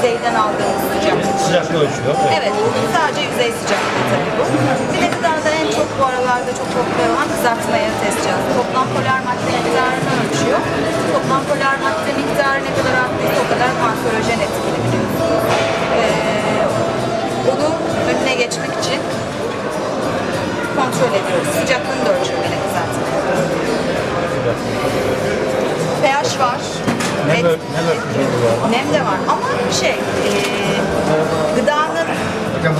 yüzeyden aldığımız sıcaklık. Sıcaklığı ölçüyor. Evet. Evet, sadece yüzey sıcaklığı tabii bu. Bir de gıdada en çok bu aralarda çok popüler olan kızartma yağı test cihazı. Toplam polar madde miktarını ölçüyor. Toplam polar madde miktarı ne kadar arttıysa o kadar kanserojen etkili biliyorsunuz. Ee, onu önüne geçmek için kontrol ediyoruz. Sıcaklığını Ne Et- böyle, ne böyle bir şey var? Nem de var ama şey, e, gıdanın Hocam.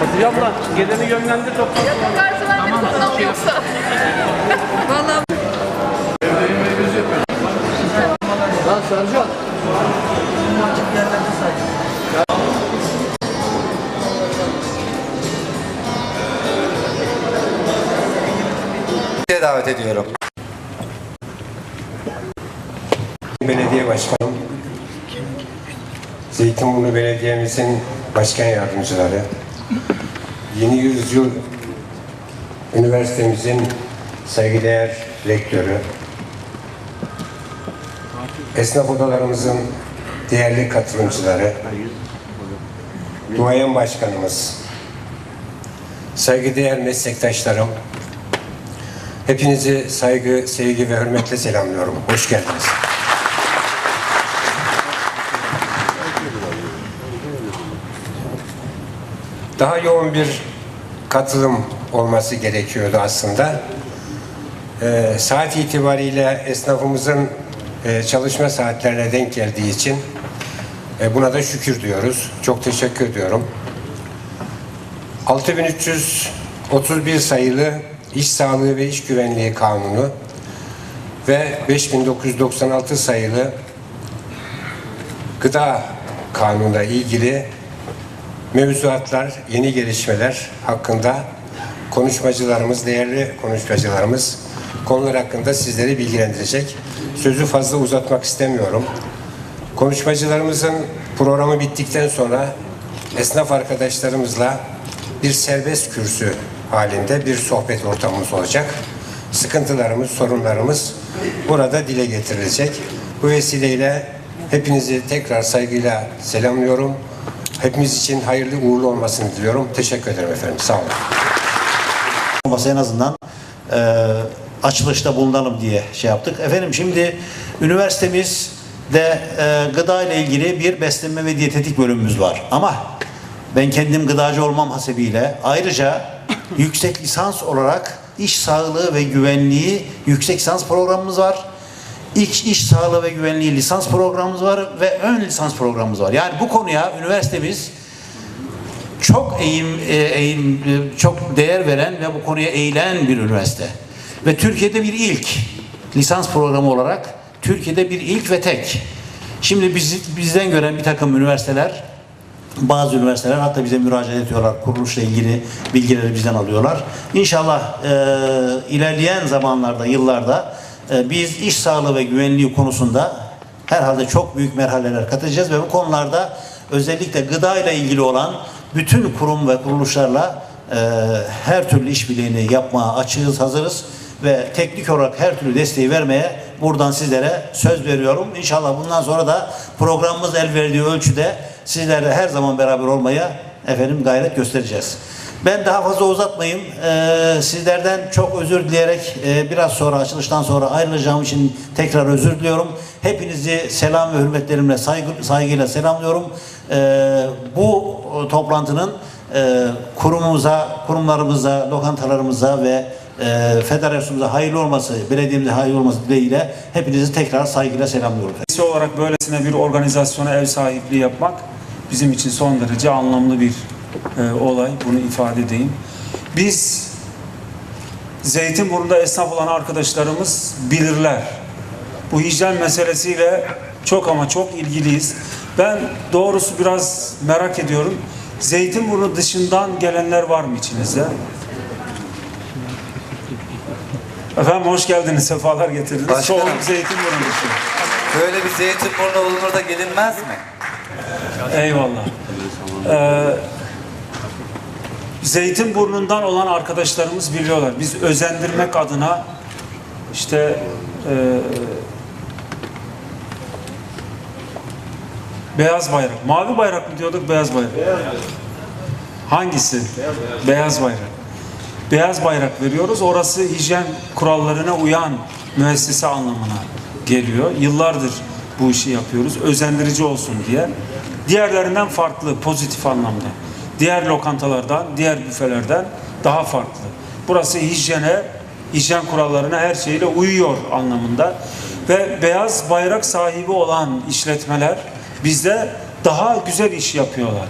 Hatice abla geleni yönlendir topla. Tamam. yoksa. Vallahi Size davet ediyorum. Belediye Başkanım, Zeytinburnu Belediye'mizin başkan yardımcıları, Yeni Yüzyıl Üniversitemizin saygıdeğer rektörü, esnaf odalarımızın değerli katılımcıları, duayen başkanımız, saygıdeğer meslektaşlarım, hepinizi saygı, sevgi ve hürmetle selamlıyorum. Hoş geldiniz. daha yoğun bir katılım olması gerekiyordu aslında. Ee, saat itibariyle esnafımızın e, çalışma saatlerine denk geldiği için e, buna da şükür diyoruz. Çok teşekkür ediyorum. 6331 sayılı İş Sağlığı ve İş Güvenliği Kanunu ve 5996 sayılı Gıda Kanunu'na ilgili mevzuatlar, yeni gelişmeler hakkında konuşmacılarımız, değerli konuşmacılarımız konular hakkında sizleri bilgilendirecek. Sözü fazla uzatmak istemiyorum. Konuşmacılarımızın programı bittikten sonra esnaf arkadaşlarımızla bir serbest kürsü halinde bir sohbet ortamımız olacak. Sıkıntılarımız, sorunlarımız burada dile getirilecek. Bu vesileyle hepinizi tekrar saygıyla selamlıyorum. Hepimiz için hayırlı uğurlu olmasını diliyorum. Teşekkür ederim efendim. Sağ olun. en azından e, açılışta bulunalım diye şey yaptık. Efendim şimdi üniversitemizde e, gıda ile ilgili bir beslenme ve diyetetik bölümümüz var. Ama ben kendim gıdacı olmam hasebiyle ayrıca yüksek lisans olarak iş sağlığı ve güvenliği yüksek lisans programımız var. İç iş sağlığı ve güvenliği lisans programımız var ve ön lisans programımız var. Yani bu konuya üniversitemiz çok eğim, e, eğim e, çok değer veren ve bu konuya eğilen bir üniversite. Ve Türkiye'de bir ilk lisans programı olarak Türkiye'de bir ilk ve tek. Şimdi biz, bizden gören bir takım üniversiteler bazı üniversiteler hatta bize müracaat ediyorlar. Kuruluşla ilgili bilgileri bizden alıyorlar. İnşallah e, ilerleyen zamanlarda, yıllarda e, biz iş sağlığı ve güvenliği konusunda herhalde çok büyük merhaleler katacağız ve bu konularda özellikle gıda ile ilgili olan bütün kurum ve kuruluşlarla e, her türlü işbirliğini yapmaya açığız, hazırız ve teknik olarak her türlü desteği vermeye buradan sizlere söz veriyorum. İnşallah bundan sonra da programımız el verdiği ölçüde sizlerle her zaman beraber olmaya efendim gayret göstereceğiz. Ben daha fazla uzatmayayım. Ee, sizlerden çok özür dileyerek e, biraz sonra açılıştan sonra ayrılacağım için tekrar özür diliyorum. Hepinizi selam ve hürmetlerimle saygı, saygıyla selamlıyorum. Ee, bu toplantının e, kurumumuza, kurumlarımıza, lokantalarımıza ve e, federasyonumuza hayırlı olması, belediyemize hayırlı olması dileğiyle hepinizi tekrar saygıyla selamlıyorum. Birisi olarak böylesine bir organizasyona ev sahipliği yapmak bizim için son derece anlamlı bir e, olay. Bunu ifade edeyim. Biz Zeytinburnu'nda esnaf olan arkadaşlarımız bilirler. Bu hijyen meselesiyle çok ama çok ilgiliyiz. Ben doğrusu biraz merak ediyorum. Zeytinburnu dışından gelenler var mı içinizde? Efendim hoş geldiniz, sefalar getirdiniz. Başkanım. Çoğunluk Zeytinburnu dışı. Böyle bir Zeytinburnu olunur da gelinmez mi? Eyvallah. Ee, Zeytinburnu'ndan olan arkadaşlarımız biliyorlar. Biz özendirmek adına işte e, beyaz bayrak. Mavi bayrak mı diyorduk, beyaz bayrak? Hangisi? Beyaz bayrak. Beyaz bayrak veriyoruz. Orası hijyen kurallarına uyan müessese anlamına geliyor. Yıllardır bu işi yapıyoruz. Özendirici olsun diye. Diğerlerinden farklı, pozitif anlamda. Diğer lokantalardan, diğer büfelerden daha farklı. Burası hijyene, hijyen kurallarına her şeyle uyuyor anlamında. Ve beyaz bayrak sahibi olan işletmeler bizde daha güzel iş yapıyorlar.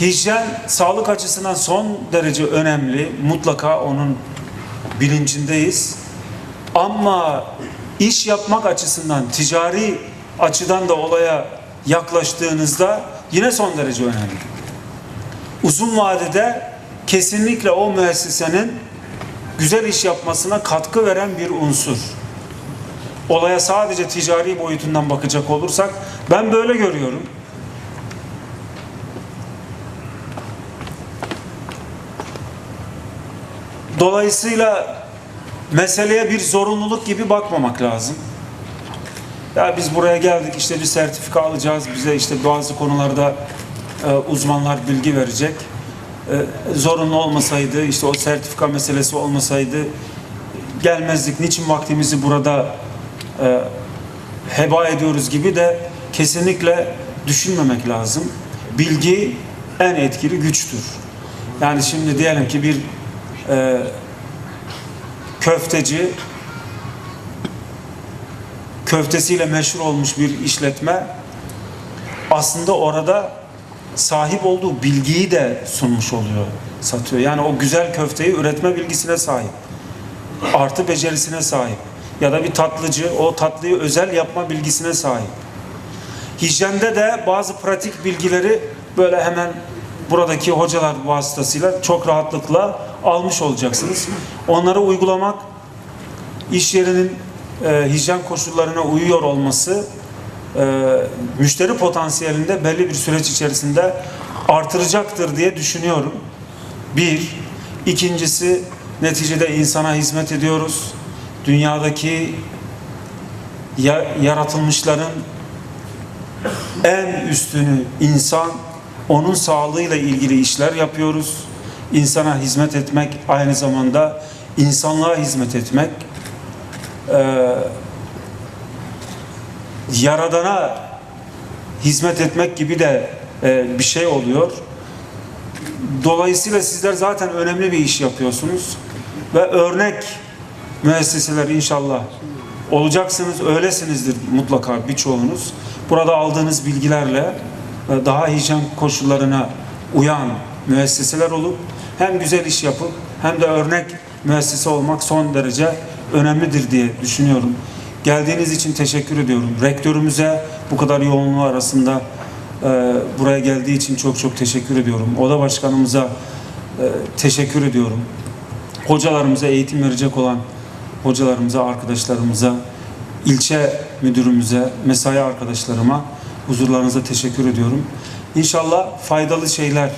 Hijyen sağlık açısından son derece önemli. Mutlaka onun bilincindeyiz. Ama iş yapmak açısından, ticari açıdan da olaya yaklaştığınızda yine son derece önemli. Uzun vadede kesinlikle o müessesenin güzel iş yapmasına katkı veren bir unsur. Olaya sadece ticari boyutundan bakacak olursak ben böyle görüyorum. Dolayısıyla meseleye bir zorunluluk gibi bakmamak lazım. Ya biz buraya geldik işte bir sertifika alacağız. Bize işte bazı konularda e, uzmanlar bilgi verecek. E, zorunlu olmasaydı işte o sertifika meselesi olmasaydı gelmezdik. Niçin vaktimizi burada e, heba ediyoruz gibi de kesinlikle düşünmemek lazım. Bilgi en etkili güçtür. Yani şimdi diyelim ki bir e, köfteci köftesiyle meşhur olmuş bir işletme aslında orada sahip olduğu bilgiyi de sunmuş oluyor, satıyor. Yani o güzel köfteyi üretme bilgisine sahip. Artı becerisine sahip. Ya da bir tatlıcı o tatlıyı özel yapma bilgisine sahip. Hijyende de bazı pratik bilgileri böyle hemen buradaki hocalar vasıtasıyla çok rahatlıkla almış olacaksınız. Onları uygulamak iş yerinin e, hijyen koşullarına uyuyor olması e, müşteri potansiyelinde belli bir süreç içerisinde artıracaktır diye düşünüyorum. Bir. ikincisi neticede insana hizmet ediyoruz. Dünyadaki ya- yaratılmışların en üstünü insan, onun sağlığıyla ilgili işler yapıyoruz. İnsana hizmet etmek aynı zamanda insanlığa hizmet etmek. Ee, yaradana hizmet etmek gibi de e, bir şey oluyor. Dolayısıyla sizler zaten önemli bir iş yapıyorsunuz ve örnek müesseseler inşallah olacaksınız, öylesinizdir mutlaka birçoğunuz. Burada aldığınız bilgilerle e, daha hijyen koşullarına uyan müesseseler olup hem güzel iş yapıp hem de örnek müessese olmak son derece önemlidir diye düşünüyorum. Geldiğiniz için teşekkür ediyorum. Rektörümüze bu kadar yoğunluğu arasında e, buraya geldiği için çok çok teşekkür ediyorum. Oda başkanımıza e, teşekkür ediyorum. Hocalarımıza, eğitim verecek olan hocalarımıza, arkadaşlarımıza, ilçe müdürümüze, mesai arkadaşlarıma huzurlarınıza teşekkür ediyorum. İnşallah faydalı şeyler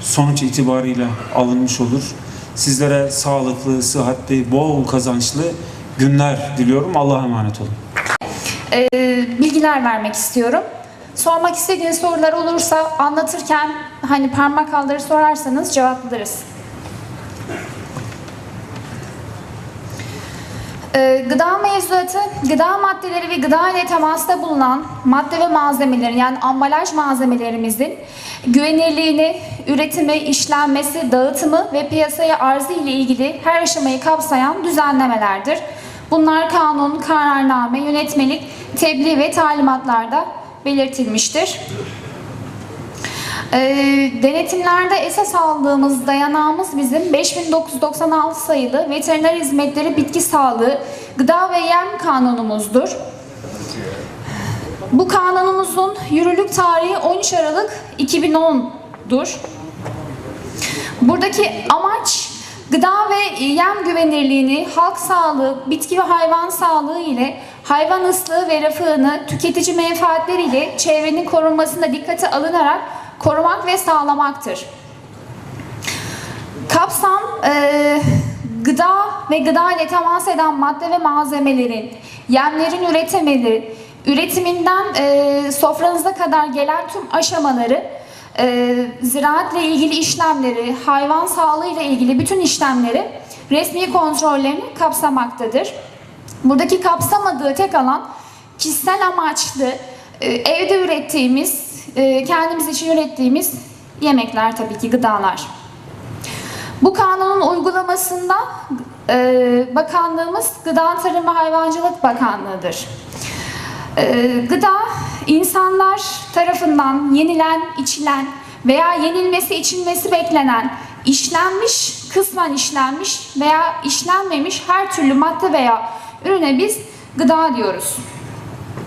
sonuç itibariyle alınmış olur. Sizlere sağlıklı, sıhhatli, bol kazançlı günler diliyorum. Allah'a emanet olun. e, bilgiler vermek istiyorum. Sormak istediğiniz sorular olursa anlatırken hani parmak kaldırır sorarsanız cevaplarız. E, gıda mevzuatı, gıda maddeleri ve gıda ile temasta bulunan madde ve malzemelerin yani ambalaj malzemelerimizin güvenirliğini, üretimi, işlenmesi, dağıtımı ve piyasaya arzı ile ilgili her aşamayı kapsayan düzenlemelerdir. Bunlar kanun, kararname, yönetmelik, tebliğ ve talimatlarda belirtilmiştir. Ee, denetimlerde esas aldığımız dayanağımız bizim 5996 sayılı Veteriner Hizmetleri Bitki Sağlığı Gıda ve Yem Kanunumuzdur. Bu kanunumuzun yürürlük tarihi 13 Aralık 2010'dur. Buradaki amaç gıda ve yem güvenirliğini, halk sağlığı, bitki ve hayvan sağlığı ile hayvan ıslığı ve refahını tüketici menfaatleri ile çevrenin korunmasında dikkate alınarak korumak ve sağlamaktır. Kapsam e, gıda ve gıda ile temas eden madde ve malzemelerin, yemlerin üretimleri, üretiminden e, sofranıza kadar gelen tüm aşamaları, e, ziraatle ilgili işlemleri, hayvan sağlığı ile ilgili bütün işlemleri resmi kontrollerini kapsamaktadır. Buradaki kapsamadığı tek alan kişisel amaçlı e, evde ürettiğimiz, e, kendimiz için ürettiğimiz yemekler tabii ki gıdalar. Bu kanunun uygulamasında e, bakanlığımız Gıda Tarım ve Hayvancılık Bakanlığı'dır. E, gıda insanlar tarafından yenilen, içilen veya yenilmesi, içilmesi beklenen, işlenmiş, kısmen işlenmiş veya işlenmemiş her türlü madde veya ürüne biz gıda diyoruz.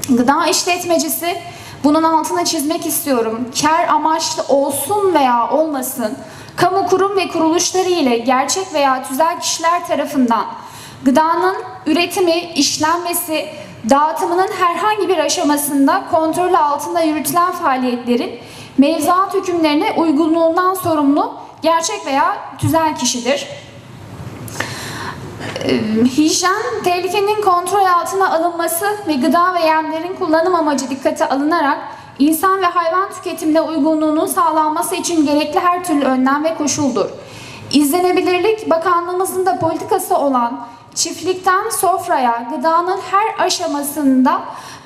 Gıda işletmecisi bunun altına çizmek istiyorum. Kar amaçlı olsun veya olmasın, kamu kurum ve kuruluşları ile gerçek veya tüzel kişiler tarafından gıdanın üretimi, işlenmesi, dağıtımının herhangi bir aşamasında kontrolü altında yürütülen faaliyetlerin mevzuat hükümlerine uygunluğundan sorumlu gerçek veya tüzel kişidir. Hijyen, tehlikenin kontrol altına alınması ve gıda ve yemlerin kullanım amacı dikkate alınarak insan ve hayvan tüketimine uygunluğunun sağlanması için gerekli her türlü önlem ve koşuldur. İzlenebilirlik, bakanlığımızın da politikası olan çiftlikten sofraya gıdanın her aşamasında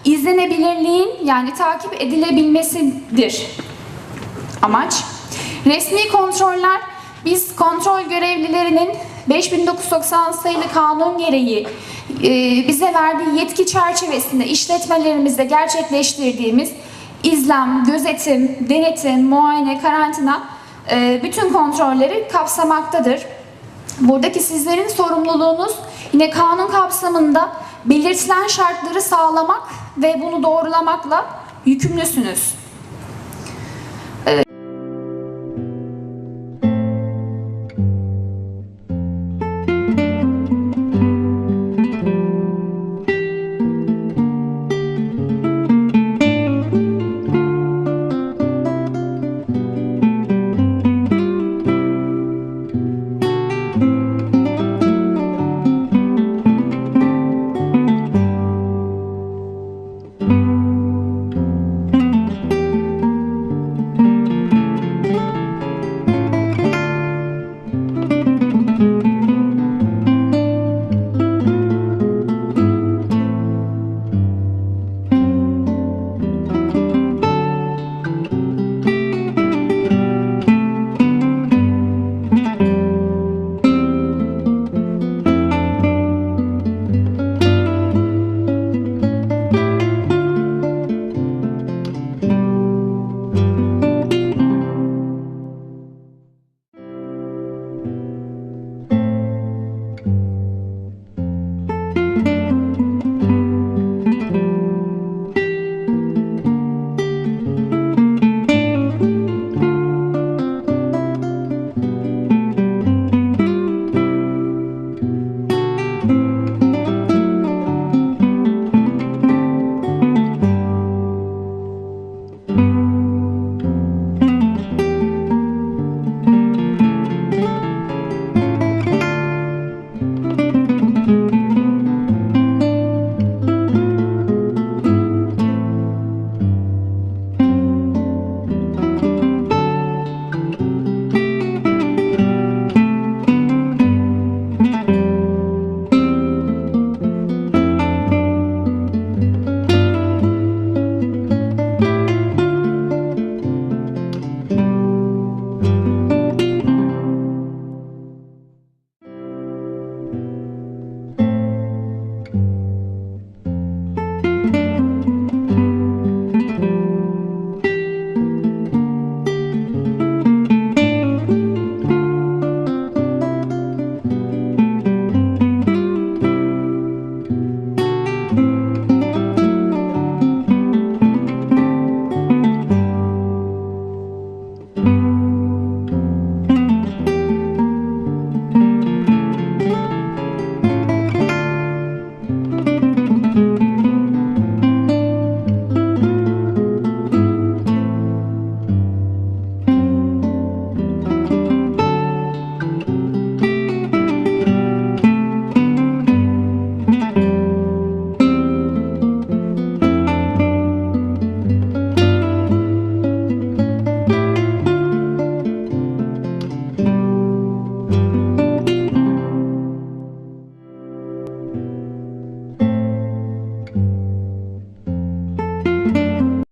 izlenebilirliğin yani takip edilebilmesidir amaç. Resmi kontroller biz kontrol görevlilerinin 5990 sayılı kanun gereği e, bize verdiği yetki çerçevesinde işletmelerimizde gerçekleştirdiğimiz izlem, gözetim, denetim, muayene, karantina e, bütün kontrolleri kapsamaktadır. Buradaki sizlerin sorumluluğunuz yine kanun kapsamında belirtilen şartları sağlamak ve bunu doğrulamakla yükümlüsünüz.